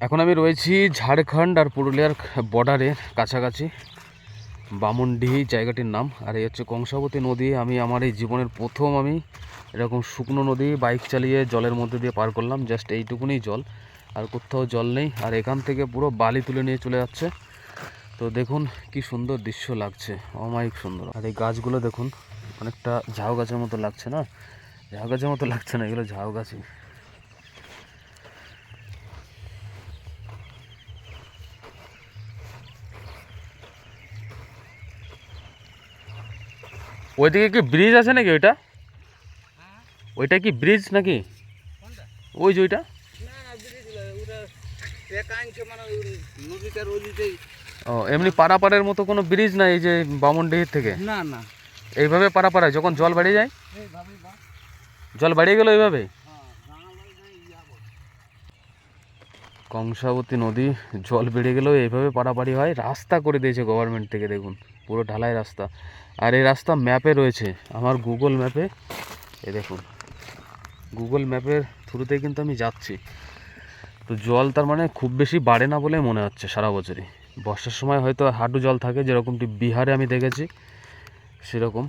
এখন আমি রয়েছি ঝাড়খণ্ড আর পুরুলিয়ার বর্ডারের কাছাকাছি। বামনডিহি জায়গাটির নাম। আর এই হচ্ছে কংসাবতী নদী। আমি আমার এই জীবনের প্রথম আমি এরকম শুকনো নদী বাইক চালিয়ে জলের মধ্যে দিয়ে পার করলাম। জাস্ট এইটুকুনি জল। আর কোথাও জল নেই। আর এখান থেকে পুরো বালি তুলে নিয়ে চলে যাচ্ছে। তো দেখুন কি সুন্দর দৃশ্য লাগছে। অমায়িক সুন্দর। আর এই গাছগুলো দেখুন, অনেকটা ঝাউ গাছের মতো লাগছে না? ঝাউ গাছের মতো লাগছে না, এগুলো ঝাউ গাছই। ওইদিকে কি ব্রিজ আছে নাকি ওইটা? ওইটা কি ব্রিজ নাকি? ওই যে ওইটা? ও এমনি পারাপারের মতো কোনো ব্রিজ নাই এই যে বামনডিহির থেকে? না না। এইভাবে পারাপার হয় যখন জল বাড়িয়ে যায়? জল বাড়িয়ে গেল এইভাবে হ্যাঁ রাঙামাটি যাই ইয়া বলে। কংসাবতী নদী, জল বেড়ে গেলেও এইভাবে পারাপারি হয়। রাস্তা করে দিয়েছে গভর্নমেন্ট থেকে, দেখুন, পুরো ঢালাই রাস্তা। আর এই রাস্তা ম্যাপে রয়েছে, আমার গুগল ম্যাপে এ। দেখুন গুগল ম্যাপের থ্রুতে কিন্তু আমি যাচ্ছি। তো জল তার মানে খুব বেশি বাড়ে না বলে মনে হচ্ছে সারা বছরই। বর্ষার সময় হয়তো হাঁটু জল থাকে, যেরকমটি বিহারে আমি দেখেছি, সেরকম।